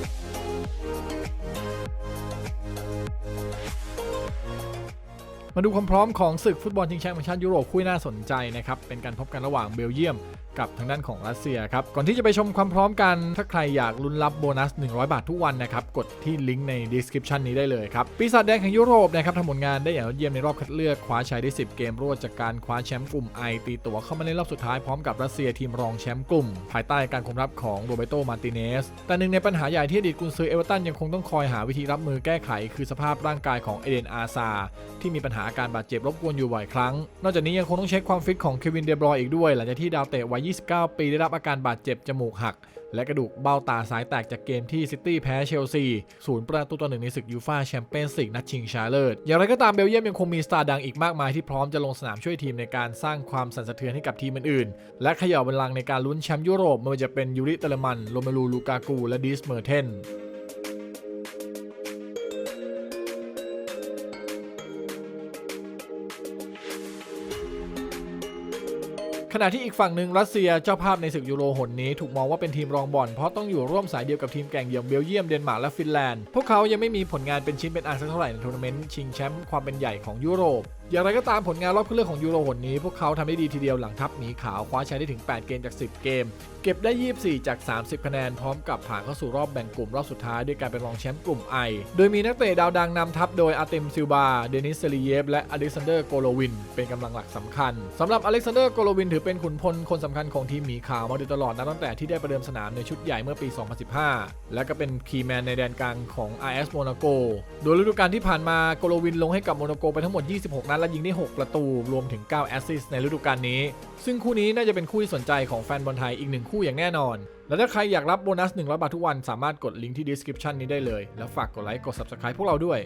Música มาดูความพร้อมของศึกฟุตบอลชิงแชมป์แห่งชาติยุโรปคู่น่าสนใจนะครับ เป็นการพบกันระหว่างเบลเยียมกับทางด้านของรัสเซียครับ ก่อนที่จะไปชมความพร้อมกัน ถ้าใครอยากลุ้นรับโบนัส 100 บาททุกวันนะครับ กดที่ลิงก์ใน description นี้ได้เลยครับ ปีศาจแดงแห่งยุโรปนะครับทำผลงานได้อย่างยอดเยี่ยมในรอบคัดเลือก คว้าชัยได้ 10 เกมรวดจากการคว้าแชมป์กลุ่ม I ตีตัวเข้ามาในรอบสุดท้ายพร้อมกับรัสเซียทีมรองแชมป์กลุ่ม ภายใต้การคุมรับของโรเบโตมาร์ติเนส แต่หนึ่งในปัญหาใหญ่ที่อดีตกุนซือเอเวอร์ตันยังคงต้องคอยหาวิธีรับมือแก้ไข คือสภาพร่างกายของเอเดนอาซาที่มีปัญหาอาการบาดเจ็บรบกวนอยู่บ่อยครั้ง นอกจากนี้ยังคงต้องเช็คความฟิตของเควินเดบรอยอีกด้วยหลังจากที่ดาวเตะวัย 29 ปีได้รับอาการบาดเจ็บจมูกหัก และกระดูกเบ้าตาซ้ายแตกจากเกมที่ซิตี้แพ้เชลซีศูนย์ประตูต่อหนึ่งในศึกยูฟ่าแชมเปี้ยนส์ลีกนัดชิงชนะเลิศอย่างไรก็ตามเบลเยียมยังคงมีสตาร์ดังอีกมากมายที่พร้อมจะลงสนามช่วยทีมในการสร้างความสั่นสะเทือนให้กับทีมอื่นๆและเขย่าบัลลังก์ในการลุ้นแชมป์ยุโรปไม่ว่าจะเป็นยูริเตเลมันโรเมลูลูกากูและดิสเมอร์เทน ขณะที่อีกฝั่งหนึ่งรัสเซียเจ้าภาพในศึกยูโรหนนี้ถูกมองว่าเป็นทีมรองบอลเพราะต้องอยู่ร่วมสายเดียวกับทีมแก่งอย่างเบลเยียมเดนมาร์กและฟินแลนด์ พวกเขายังไม่มีผลงานเป็นชิ้นเป็นอันสักเท่าไหร่ในทัวร์นาเมนต์ชิงแชมป์ความเป็นใหญ่ของยุโรป อย่างไรก็ตามผลงานรอบคัดเลือกของยูโรหนนี้ พวกเขาทำได้ดีทีเดียวหลังทัพหมีขาวคว้าชัยได้ถึง 8 เกมจาก 10 เกม เก็บได้ 24 จาก 30 คะแนนพร้อมกับผ่านเข้าสู่รอบแบ่งกลุ่มรอบสุดท้ายด้วยการเป็นรองแชมป์กลุ่ม I โดยมีนักเตะดาวดังนำทัพโดยอาเตมซิลบา เดนิสเซลีเยฟและอเล็กซานเดอร์โกโลวิน เป็นกำลังหลักสำคัญสำหรับอเล็กซานเดอร์โกโลวินถือเป็นขุนพลคนสำคัญของทีมหมีขาวมาโดยตลอดนับตั้งแต่ที่ได้ประเดิมสนามในชุดใหญ่เมื่อปี 2015 และก็เป็นคีแมนในแดนกลางของ RS Monaco โดยฤดูกาลที่ผ่านมาโกโลวินลงให้กับโมนาโกไปทั้งหมด 26นัดและยิงได้ 6 ประตู รวมถึง 9 แอสซิสต์ในฤดูกาลนี้ ซึ่งคู่นี้น่าจะเป็นคู่ที่สนใจของแฟนบอลไทยอีกหนึ่งคู่อย่างแน่นอน และถ้าใครอยากรับโบนัส 100 บาททุกวัน สามารถกดลิงก์ที่ description นี้ได้เลย แล้วฝากกดไลค์ กด subscribe พวกเราด้วย